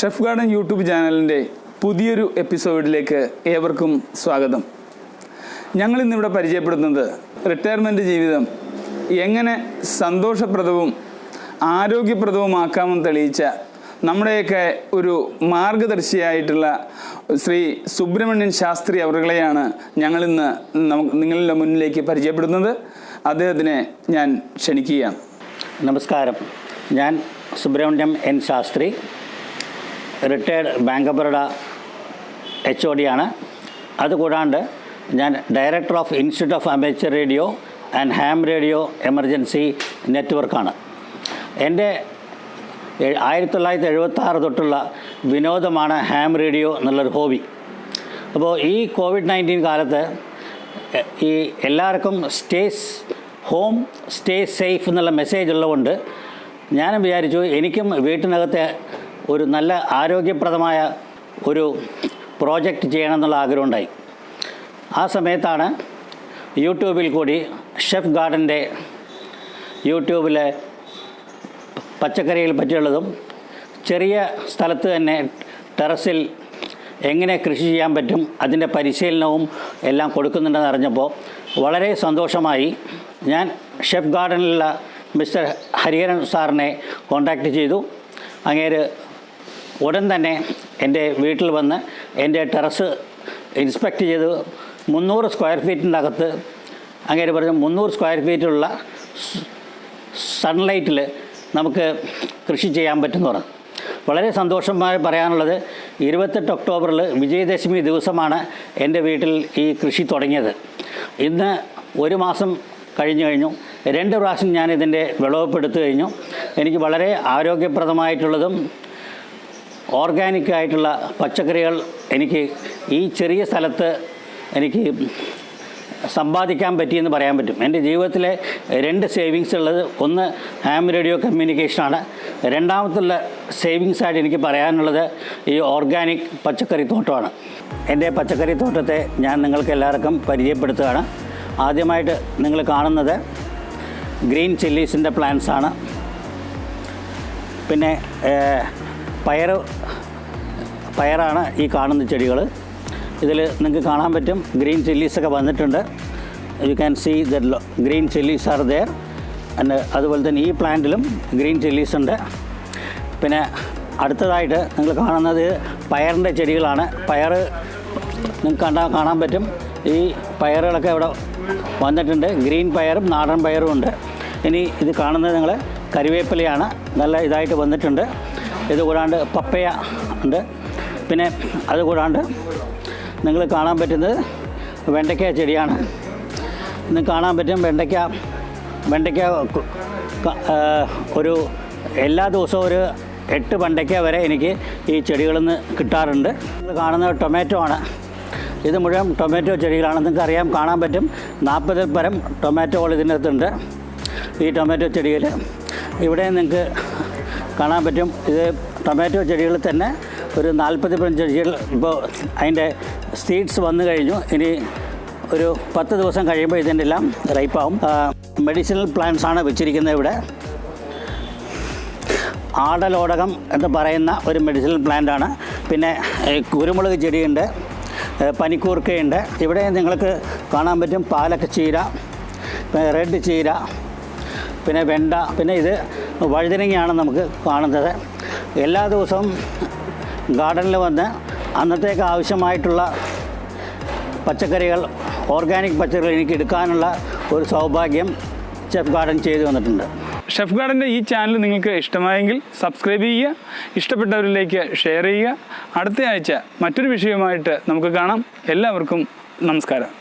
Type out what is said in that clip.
Chef garden YouTube ചാനലിന്റെ പുതിയൊരു എപ്പിസോഡിലേക്ക് ഏവർക്കും സ്വാഗതം. ഞങ്ങൾ ഇന്നിവിടെ പരിചയപ്പെടുത്തുന്നത് റിട്ടയർമെന്റ് ജീവിതം എങ്ങനെ സന്തോഷപ്രദവും ആരോഗ്യപ്രദവുമാക്കാമെന്ന് തെളിയിച്ച നമ്മുടെയൊക്കെ ഒരു മാർഗദർശിയായിട്ടുള്ള ശ്രീ സുബ്രഹ്മണ്യൻ ശാസ്ത്രി അവരുകളെയാണ് ഞങ്ങളിന്ന് നമുക്ക് നിങ്ങളുടെ മുന്നിലേക്ക് പരിചയപ്പെടുത്തുന്നത്. അദ്ദേഹത്തിനെ ഞാൻ ക്ഷണിക്കുകയാണ്. നമസ്കാരം. ഞാൻ Subrahmanyam N Sastri. Retired bank of Baroda H O D ആണ്. അതുകൂടാണ്ട് ഞാൻ director of institute of amateur radio and ham radio emergency നെറ്റ്വർക്കാണ്. എന്റെ ആയിരത്തി തൊള്ളായിരത്തി എഴുപത്തി ആറ് തൊട്ടുള്ള വിനോദമാണ് ഹാം റേഡിയോ എന്നുള്ളൊരു ഹോബി. അപ്പോൾ ഈ കോവിഡ് നയന്റീൻ കാലത്ത് ഈ എല്ലാവർക്കും സ്റ്റേസ് ഹോം സ്റ്റേ സേഫ് എന്നുള്ള മെസ്സേജ് ഉള്ളതുകൊണ്ട് ഞാനും വിചാരിച്ചു എനിക്കും വീട്ടിനകത്തെ ഒരു നല്ല ആരോഗ്യപ്രദമായ ഒരു പ്രോജക്റ്റ് ചെയ്യണം എന്നുള്ള ആഗ്രഹമുണ്ടായി. ആ സമയത്താണ് യൂട്യൂബിൽ കൂടി ഷെഫ് ഗാർഡന്റെ യൂട്യൂബിലെ പച്ചക്കറികൾ പറ്റിയുള്ളതും ചെറിയ സ്ഥലത്ത് തന്നെ ടെറസിൽ എങ്ങനെ കൃഷി ചെയ്യാൻ പറ്റും അതിന്റെ പരിശീലനവും എല്ലാം കൊടുക്കുന്നുണ്ടെന്ന് അറിഞ്ഞപ്പോൾ വളരെ സന്തോഷമായി ഞാൻ ഷെഫ് ഗാർഡനിലുള്ള മിസ്റ്റർ ഹരിഹരൻ സാറിനെ കോൺടാക്റ്റ് ചെയ്തു. അങ്ങേര് ഉടൻ തന്നെ എന്റെ വീട്ടിൽ വന്ന് എന്റെ ടെറസ് ഇൻസ്പെക്റ്റ് ചെയ്ത്. മുന്നൂറ് സ്ക്വയർ ഫീറ്റിന്റെ അകത്ത് അങ്ങനെ പറഞ്ഞു മുന്നൂറ് സ്ക്വയർ ഫീറ്റുള്ള സൺലൈറ്റിൽ നമുക്ക് കൃഷി ചെയ്യാൻ പറ്റുമെന്ന് പറഞ്ഞു. വളരെ സന്തോഷമായി പറയാനുള്ളത് ഇരുപത്തെട്ട് ഒക്ടോബറിൽ വിജയദശമി ദിവസമാണ് എന്റെ വീട്ടിൽ ഈ കൃഷി തുടങ്ങിയത്. ഇന്ന് ഒരു മാസം കഴിഞ്ഞു കഴിഞ്ഞു. രണ്ട് പ്രാവശ്യം ഞാൻ ഇതിന്റെ വിളവെടുത്തു കഴിഞ്ഞു. എനിക്ക് വളരെ ആരോഗ്യപ്രദമായിട്ടുള്ളതും ഓർഗാനിക് ആയിട്ടുള്ള പച്ചക്കറികൾ എനിക്ക് ഈ ചെറിയ സ്ഥലത്ത് എനിക്ക് സമ്പാദിക്കാൻ പറ്റിയെന്ന് പറയാൻ പറ്റും. എന്റെ ജീവിതത്തിലെ രണ്ട് സേവിങ്സ് ഉള്ളത് ഒന്ന് ഹാം റേഡിയോ കമ്മ്യൂണിക്കേഷനാണ് രണ്ടാമത്തുള്ള സേവിങ്സ് ആയിട്ട് എനിക്ക് പറയാനുള്ളത് ഈ ഓർഗാനിക് പച്ചക്കറി തോട്ടമാണ്. എന്റെ പച്ചക്കറി തോട്ടത്തെ ഞാൻ നിങ്ങൾക്ക് എല്ലാവർക്കും പരിചയപ്പെടുത്തുകയാണ്. ആദ്യമായിട്ട് നിങ്ങൾ കാണുന്നത് ഗ്രീൻ ചില്ലീസിന്റെ പ്ലാന്റ്സാണ്. പിന്നെ പയർ പയറാണ് ഈ കാണുന്ന ചെടികൾ ഇതിൽ നിങ്ങൾക്ക് കാണാൻ പറ്റും. ഗ്രീൻ ചില്ലീസൊക്കെ വന്നിട്ടുണ്ട്. You can see the green chillies are there and അതുപോലെ തന്നെ ഈ പ്ലാന്റിലും ഗ്രീൻ ചില്ലീസ് ഉണ്ട്. പിന്നെ അടുത്തതായിട്ട് നിങ്ങൾ കാണുന്നത് പയറിന്റെ ചെടികളാണ്. പയർ നിങ്ങൾക്ക് കണ്ടാൽ കാണാൻ പറ്റും. ഈ പയറുകളൊക്കെ ഇവിടെ വന്നിട്ടുണ്ട്. ഗ്രീൻ പയറും നാടൻ പയറും ഉണ്ട്. ഇനി ഇത് കാണുന്നത് നിങ്ങൾ കരിവേപ്പിലയാണ്. നല്ല ഇതായിട്ട് വന്നിട്ടുണ്ട്. ഇത് കൂടാണ്ട് പപ്പയ ഉണ്ട്. പിന്നെ അത് കൂടാണ്ട് നിങ്ങൾ കാണാൻ പറ്റുന്നത് വെണ്ടയ്ക്ക ചെടിയാണ്. ഇന്ന് കാണാൻ പറ്റും വെണ്ടയ്ക്ക. വെണ്ടയ്ക്ക ഒരു എല്ലാ ദിവസവും ഒരു എട്ട് വെണ്ടയ്ക്ക വരെ എനിക്ക് ഈ ചെടികളിൽ നിന്ന് കിട്ടാറുണ്ട്. നിങ്ങൾ കാണുന്നത് ടൊമാറ്റോ ആണ്. ഇത് മുഴുവൻ ടൊമാറ്റോ ചെടികളാണ്. നിങ്ങൾക്ക് അറിയാം കാണാൻ പറ്റും. നാൽപ്പതിൽ പരം ടൊമാറ്റോകൾ ഇതിനകത്തുണ്ട്. ഈ ടൊമാറ്റോ ചെടിയിൽ. ഇവിടെ നിങ്ങൾക്ക് കാണാൻ പറ്റും. ഇത് ടൊമാറ്റോ ചെടികൾ തന്നെ ഒരു നാൽപ്പത് പതിനഞ്ച് ചെടികൾ ഇപ്പോൾ അതിന്റെ സീഡ്സ് വന്നു കഴിഞ്ഞു. ഇനി ഒരു പത്ത് ദിവസം കഴിയുമ്പോൾ ഇതിന്റെ എല്ലാം റൈപ്പാവും മെഡിസിനൽ പ്ലാന്റ്സ് ആണ് വെച്ചിരിക്കുന്നത് ഇവിടെ. ആടലോടകം എന്ന് പറയുന്ന ഒരു മെഡിസിനൽ പ്ലാന്റ് ആണ്. പിന്നെ കുരുമുളക് ചെടിയുണ്ട് പനിക്കൂർക്കയുണ്ട്. ഇവിടെ നിങ്ങൾക്ക് കാണാൻ പറ്റും പാലക്ക ചീര റെഡ് ചീര പിന്നെ വെണ്ട പിന്നെ ഇത് വഴുതനങ്ങയാണ് നമുക്ക് കാണുന്നത്. എല്ലാ ദിവസവും ഗാർഡനിൽ വന്ന് അന്നത്തേക്ക് ആവശ്യമായിട്ടുള്ള പച്ചക്കറികൾ ഓർഗാനിക് പച്ചക്കറികൾ എനിക്ക് എടുക്കാനുള്ള ഒരു സൗഭാഗ്യം ഷെഫ് ഗാർഡൻ ചെയ്തു വന്നിട്ടുണ്ട് ഷെഫ് ഗാർഡന്റെ ഈ ചാനൽ നിങ്ങൾക്ക് ഇഷ്ടമായെങ്കിൽ സബ്സ്ക്രൈബ് ചെയ്യുക ഇഷ്ടപ്പെട്ടവരിലേക്ക് ഷെയർ ചെയ്യുക. അടുത്ത ആഴ്ച മറ്റൊരു വിഷയവുമായിട്ട് നമുക്ക് കാണാം. എല്ലാവർക്കും നമസ്കാരം.